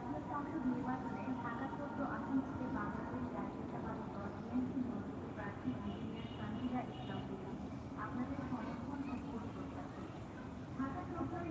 জাতীয় সংসদ নির্বাচনে ঢাকা চোদ্দ আসন থেকে বাংলাদেশ জাতীয়তাবাদী দল বিএনপি মনোনীত প্রার্থী ইঞ্জিনিয়ার সামিরা ইসলাম আপনাদের সমর্থন ও ভোট প্রত্যাশী ঢাকা চোদ্দের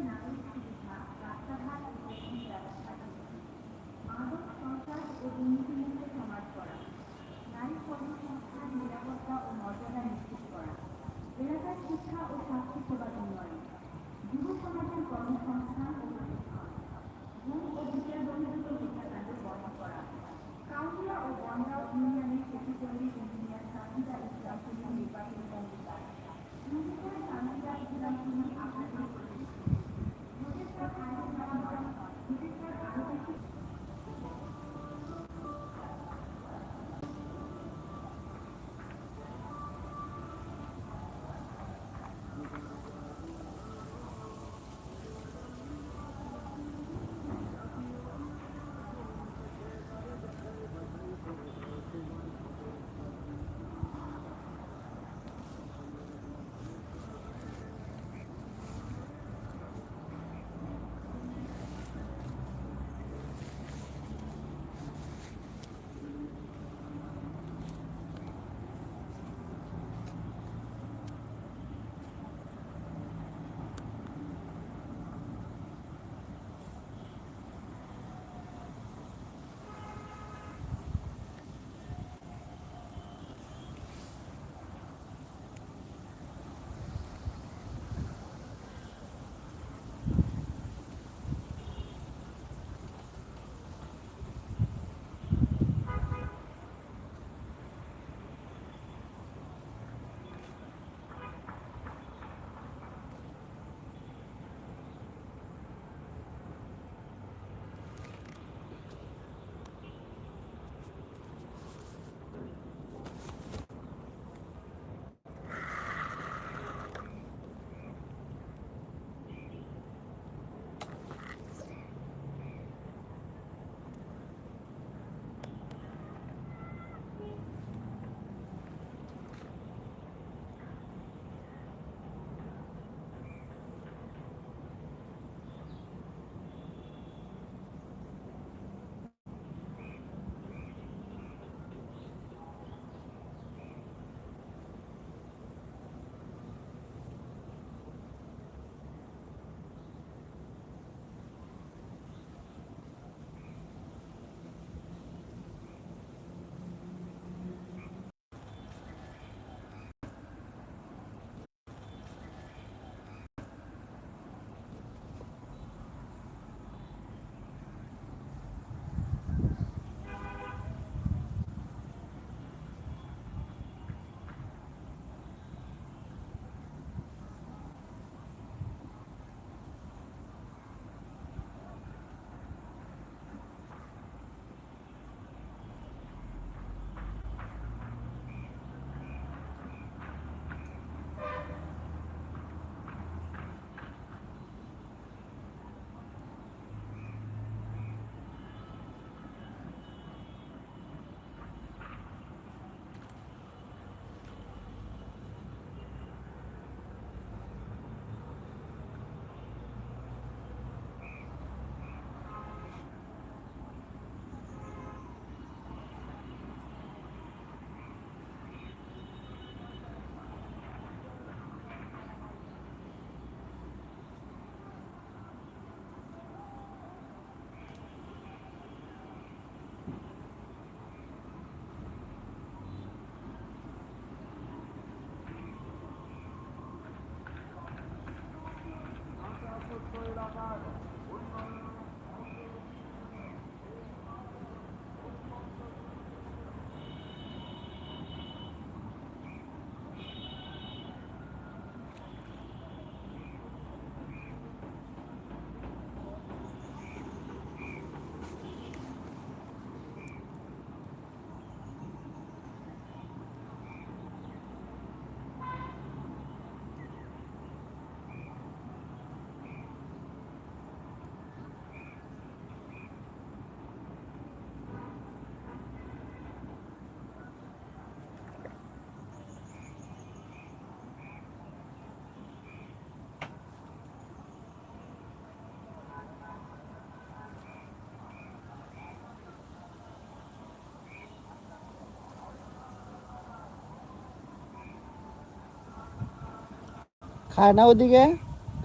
খায় না ওদিকে?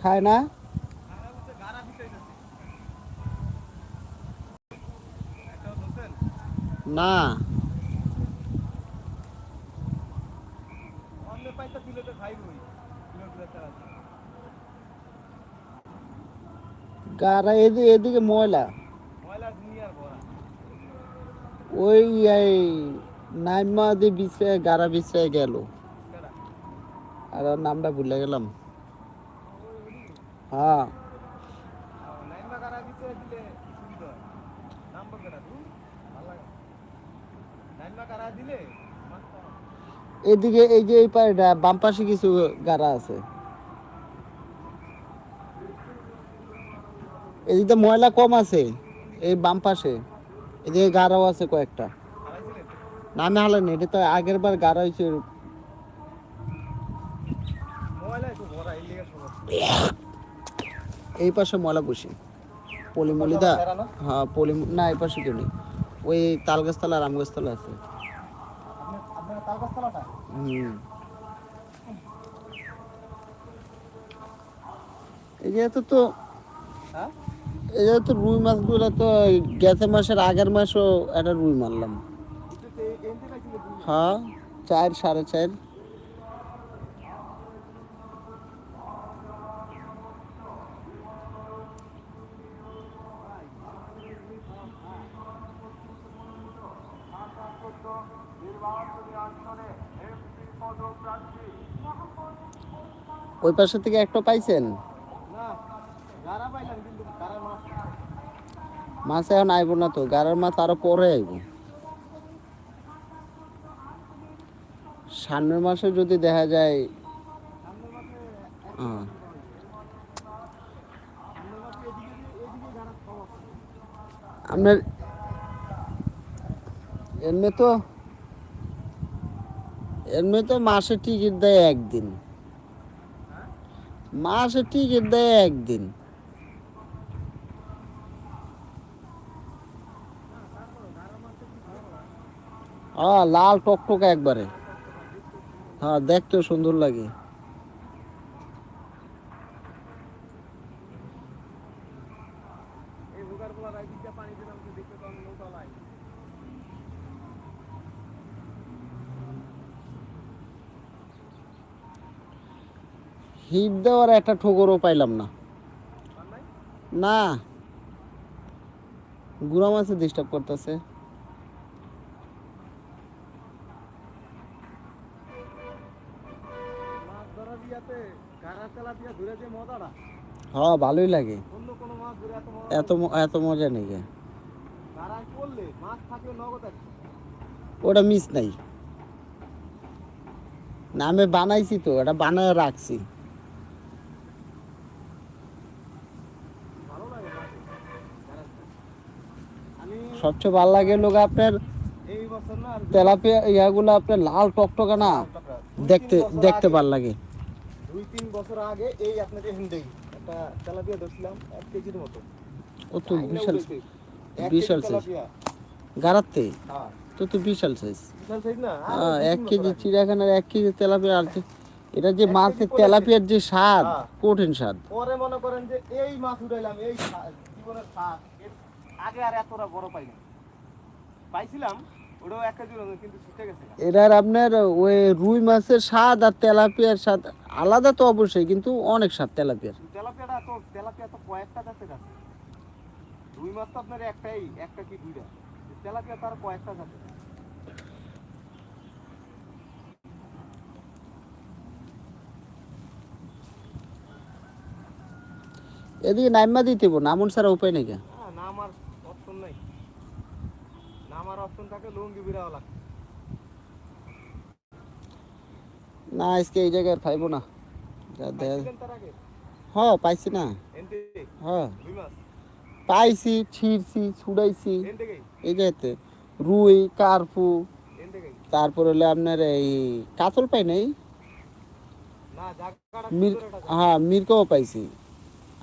খায় না? গাড়া না। গারা এদিকে এদিকে ময়লা। ওই নাইমা দিয়ে বিছে গারা বিছে গেল। আর নামটা ভুলে গেলাম। হ্যাঁ। গাড়া না গাড়া। এদিকে এই যে এই পাড়টা, বাম পাশে কিছু গারা আছে। এদিকে ময়লা কম আছে, এই বাম পাশে। এদিকে গারাও আছে কয়েকটা। হারাইছিলেন নামে হালেন এটা তো আগের বার গারা হয়েছে ময়লা একটু ভরা এই লিগে সমস্যা এই পাশে ময়লা বসে। পলিমলি দা হ্যাঁ পলি না এই পাশে কেউ নেই। ওই তাল গাছতলা রাম গাছতলা আছে। হুম। এই যে তো হ্যাঁ? এই যে তো রুই মাছগুলো তো গেছে মাসের আগের মাসও একটা রুই মারলাম। হ্যাঁ চার সাড়ে চার। ওই পাশে থেকে একটা পাইছেন? মাছ এখন আইব না তো, গাড়ার মাছ আরও পরে আইব। সামনের মাসে যদি দেখা যায় আপনার এমনি তো এমনি তো মাসে টিকিট দেয় একদিন। মাসে টিকিট দেয় একদিন। হ্যাঁ লাল টকটকে একবারে। হ্যাঁ দেখতে সুন্দর লাগে এই ভোগার বলা রাই দিকটা পানি দিলাম তো দেখতে তো আমি নৌকা লাই হিট দেওয়ার একটা ঠোকরও পাইলাম না। না। গুড়া মাছে ডিস্টার্ব করতেছে হ্যাঁ ভালোই লাগে। এত এত মজা নেই। ওটা মিস নাই। না আমি বানাইছি তো এটা বানায় রাখছি ভালো লাগে মাছ গাড়া আমি সবচেয়ে ভালো লাগে লোক আপনার তেলাপিয়া ইয়াগুলো আপনার লাল টকটকা না দেখতে দেখতে ভালো লাগে। দুই তিন বছর আগে এই একটা তেলাপিয়া ধরছিলাম এক কেজির মতো। ও তো বিশাল বিশাল। গারাতে হ্যাঁ। তো তো বিশাল সাইজ? হ্যাঁ এক কেজি চিড়িয়াখানার এক কেজি তেলাপিয়া আর এটা যে মাছের তেলাপিয়ার যে স্বাদ হ্যাঁ। কঠিন স্বাদ। পরে মনে করেন যে এই মাছ উঠাইলাম এই জীবনের স্বাদ আগে আর এতটা বড় পাইনি। পাইছিলাম ওটাও এক কেজি কিন্তু ছুটে গেছে। এটার আপনার ওই রুই মাছের স্বাদ আর তেলাপিয়ার স্বাদ আলাদা তো অবশ্যই কিন্তু অনেক স্বাদ তেলাপিয়ার। তেলাপিয়াটা তো তেলাপিয়া তো কয়েকটা জাতের আছে। রুই মাছ তো আপনার একটাই একটা কি দুইটা। তেলাপিয়া তার কয়েকটা জাতের এদিকে নাইমা দিতে নামুন ছাড়া উপায় নেই কে। হ্যাঁ না আমার অপশন নাই না আমার অপশন থাকে লুঙ্গি বিড়াও লাগে না আজকে এই জায়গায় আর না। যা দেখ পাইছিলেন তার আগে? হ পাইছি না। এনতে হ। রুই মাছ? পাইছি ছিড়ছি ছুড়াইছি। এই যাইতে রুই কার্পু। তারপর হলে আপনার এই কাতল পাই নাই। হ্যাঁ মির্কাও পাইছি।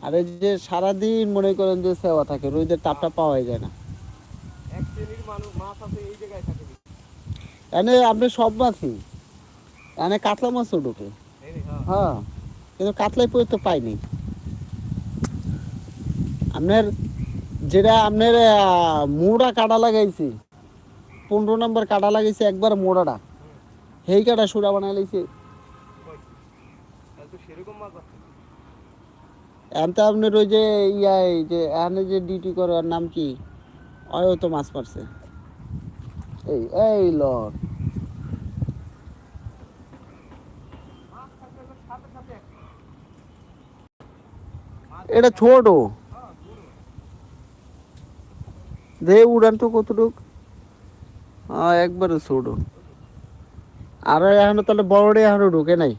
আর এই যে সারাদিন মনে করেন যে সেবা থাকে রুইদের তাপটা পাওয়াই যায় না। এক শ্রেণির মানুষ মাছ আছে এই জায়গায় থাকে বেশি। এনে আপনি সব মাছই এনে কাতলা মাছও ঢোকে। হ্যাঁ কিন্তু কাতলাই পরে তো পাইনি। আপনার যেটা আপনার মোড়া কাটা লাগাইছি, পনেরো নম্বর কাটা লাগাইছে, একবার মোড়াটা। সেই কাটা সুরা বানাই আছে এখন তো আপনার ওই যে ইয়া যে এখানে যে ডিউটি করে নাম কি? ওই তো মাছ মারছে এই এই মাছ এটা ছোট। দে উড়ান তো কতটুক। হ্যাঁ একবারে ছোট। আর এখনও তাহলে বড় এখনও ঢুকে নাই।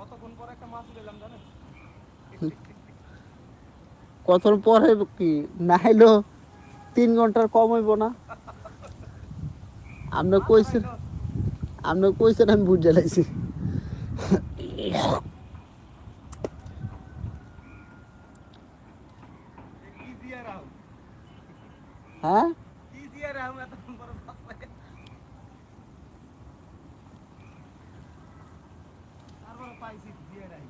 কতক্ষণ পর একটা মাছ পেলাম জানেন? কত পরে কি? না হইল তিন ঘণ্টার কম হইব না। আপনি কইছেন আপনি কইছেন আমি বুঝে লাইছি কি দিয়ে রাও হ্যাঁ কি দিয়ে রাও এতক্ষণ পর মাছ পাই তারপরে পাইছি দিয়ে রাই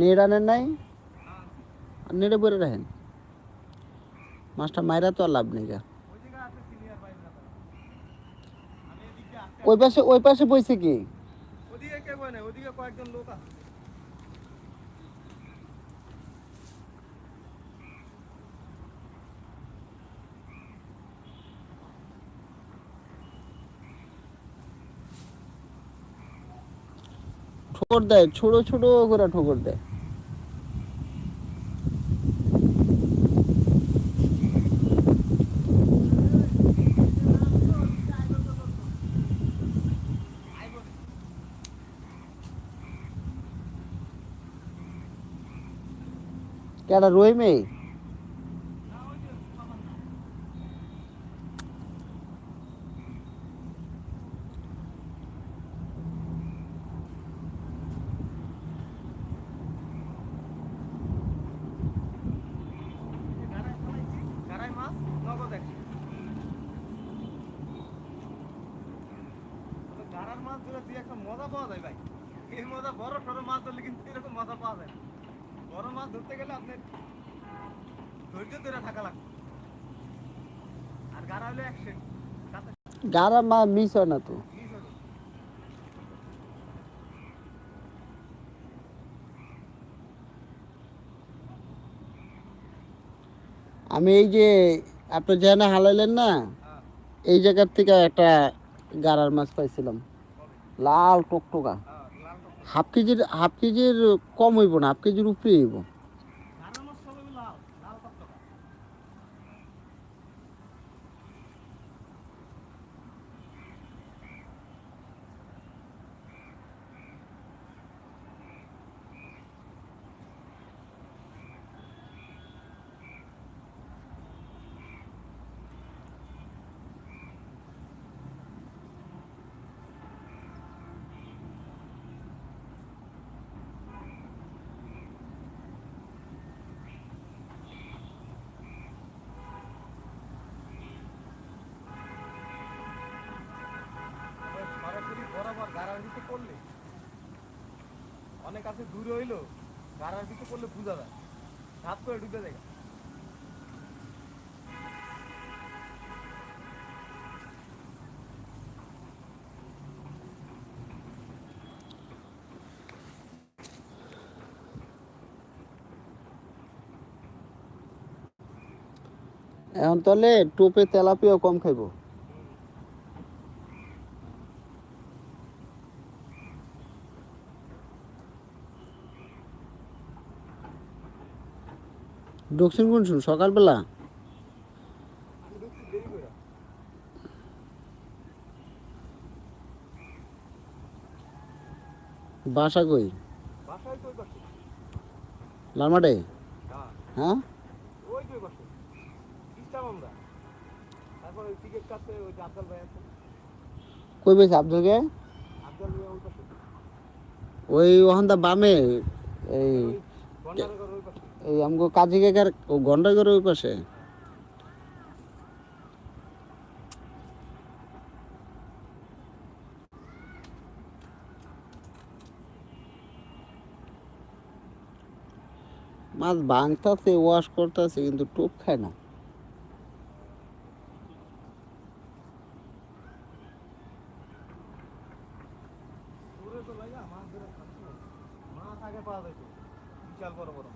নেড়ানের নাই হ্যাঁ নেড়ে পরে রাখেন। মাছটা মাইরা তো আর লাভ নেই গা। ওই পাশে ওই পাশে বইছে কি? ঠোকর দেয়, ছোট ছোট করে ঠোকর দেয়। কেডা রই মেয়ে গাড়ায় ফেলাইছি, গাড়ায় মাছ, নগদ একশো। তবে গাড়ার মাছ ধরে দিয়ে একটা মজা পাওয়া যায় ভাই এই মজা বড় সড়ো মাছ ধরলে কিন্তু এরকম মজা পাওয়া যায় না। বড় মাছ ধরতে গেলে আপনার ধৈর্য ধরে থাকা লাগবে। আর গাড়া হলে অ্যাকশন গারা মা মিস হয় না তো। আমি এই যে আপনি যেখানে হালাইলেন না হ্যাঁ। এই জায়গার থেকে একটা গারার মাছ পাইছিলাম। লাল টকটকা। হ্যাঁ। হাফ কেজির হাফ কেজির কম হইব না হাফ কেজির উপরে হইব গাড়ার মাছ সব লাল লাল টকটকা তবে সরাসরি বরাবর অনেক আছে, দূরে হইল, গাড়ার ভিতরে বোঝা যায়। হাত করে ঢুকে যায়। এখন তাহলে টোপে তেলাপিয়াও কম খাইব। ঢুকছেন কোন সময়? সকালবেলা? বাসা কই? লালমাটে? হ্যাঁ? কই বেশ আব্দুলকে? ওই পাশে ওই ওখান বামে, এই ওই আমগো কাজী কাকার ও গন্ডা করে ওই পাশে। মাছ ভাঙতাছে, ওয়াশ করতেছে, কিন্তু টোপ খায় না। মাছ আগে পাওয়া যেত বিশাল বড় বড়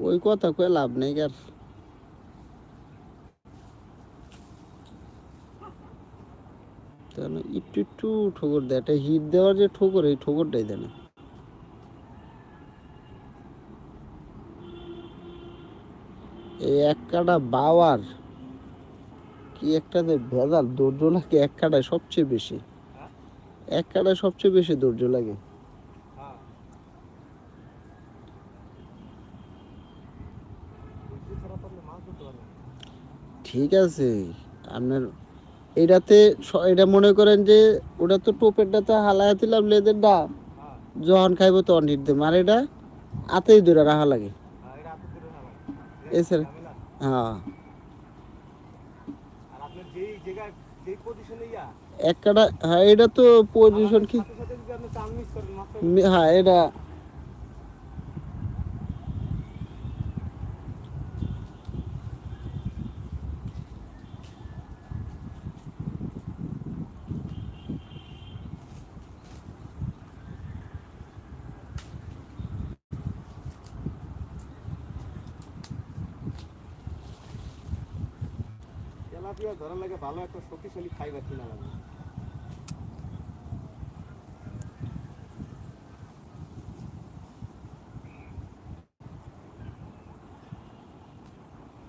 ওই কথা কয়ে লাভ নেই আর। তাহলে একটু একটু ঠোকর দেয় একটা হিট দেওয়ার যে ঠোকর এই ঠোকরটাই দেয় না। এই এক কাটা বাওয়ার কি একটা ভেজাল? ধৈর্য লাগে এক কাটায় সবচেয়ে বেশি? হ্যাঁ? এক কাটায় সবচেয়ে বেশি ধৈর্য লাগে হ্যাঁ বুদ্ধি ছাড়া পারলে মাছ ধরতে পারবে না। ঠিক আছে আপনার এটাতে এটা মনে করেন যে ওটা তো টোপেরটা তো হালায় দিলাম লেদেরটা হ্যাঁ যখন খাইবো তখন হিট দেব আর এটা আতেই দূরে রাখা লাগে। ঝামেলা। হ্যাঁ আর আপনার যেই জায়গায় যেই পজিশনে ইয়া এক কাটা হ্যাঁ এটা তো পজিশন কি হ্যাঁ এটা তেলাপিয়া ধরার লাগে ভালো একটা শক্তিশালী ফাইবার কিনা লাগে।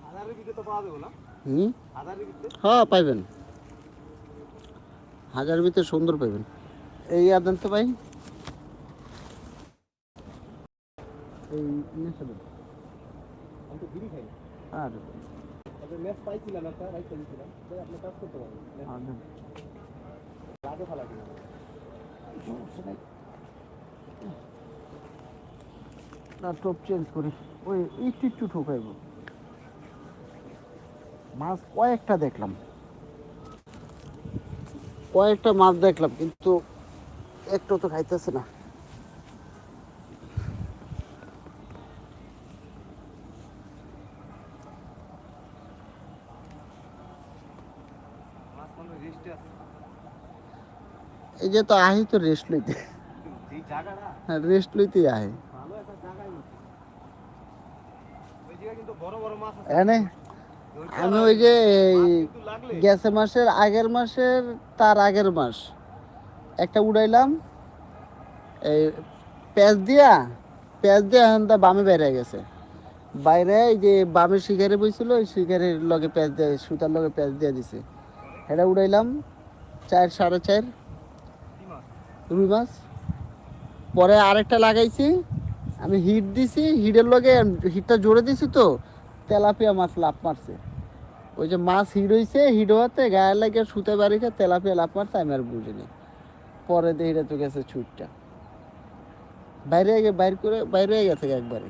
হাজারের ভিতরে তো পাওয়া যাবে না? হুম? ভিতরে? হ্যাঁ পাইবেন। হাজার ভিতরে সুন্দর পাইবেন। এই আদান তো ভাই। এই আর ম্যাচ পাইছিলাম একটা রাইট আপনি কাজ করতে আর ভালো লাগে। না। চেঞ্জ করি। ওই একটু একটু ঠোকাইব। মাছ কয়েকটা দেখলাম। কয়েকটা মাছ দেখলাম কিন্তু একটু তো খাইতেছে না মাছ মনে রেস্টে আছে এই যে তো আহি তো রেস্ট লইতে। জায়গাটা রেস্ট লইতে আহে। বড় বড় এনে, আমি ওই যে গেছে মাসের আগের মাসের, তার আগের মাস। একটা উড়াইলাম, এই প্যাঁচ দিয়া প্যাঁচ দিয়া এখন তা বামে বাইরে গেছে। বাইরে এই যে বামে শিকারে বইছিল, ওই শিকারের লগে প্যাঁচ দিয়ে, সুতার লগে প্যাঁচ দিয়ে দিছে। এটা উড়াইলাম, চার, সাড়ে চার। রুই মাছ। পরে আরেকটা লাগাইছি, আমি হিট দিছি, হিটের লগে হিটটা জোরে দিছি তো, তেলাপিয়া মাছ লাভ মারছে। ওই যে মাছ হিট হয়েছে হিট হওয়াতে গায়ে লাগে সুতে বাড়িকে তেলাপিয়া লাভ মারছে, আমি আর বুঝিনি পরে দিয়ে হিটা তো গেছে ছুটটা। বাইরে বাইর করে, বাইরে গেছে একবারে।